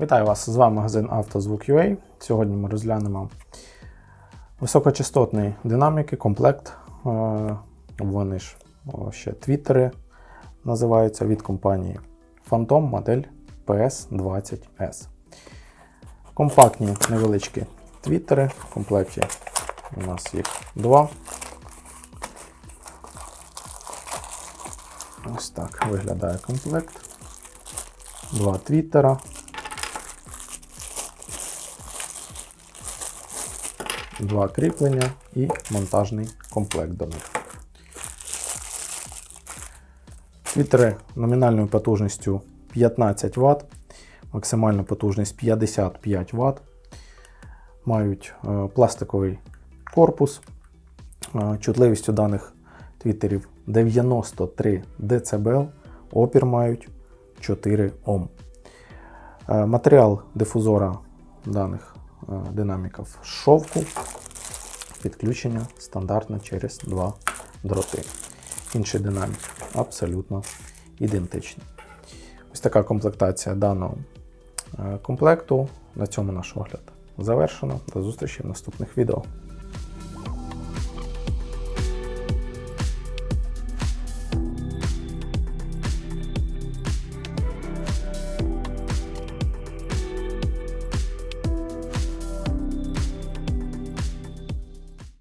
Вітаю вас! З вами магазин «Автозвук.UA». Сьогодні ми розглянемо високочастотний динаміки, комплект. Е, Вони ж ще твіттери називаються від компанії Phantom модель PS20S. Компактні невеличкі твіттери. В комплекті у нас їх два. Ось так виглядає комплект. Два твіттера. Два кріплення і монтажний комплект до них. Твіттери номінальною потужністю 15 Вт, максимальна потужність 55 Вт. Мають е, пластиковий корпус. Е, Чутливістю даних твіттерів 93 дБ, опір мають 4 Ом. Е, Матеріал дифузора даних е, динаміків шовку. Підключення стандартно через два дроти. Інший динамік абсолютно ідентичний. Ось така комплектація даного е, комплекту. На цьому наш огляд завершено. До зустрічі в наступних відео.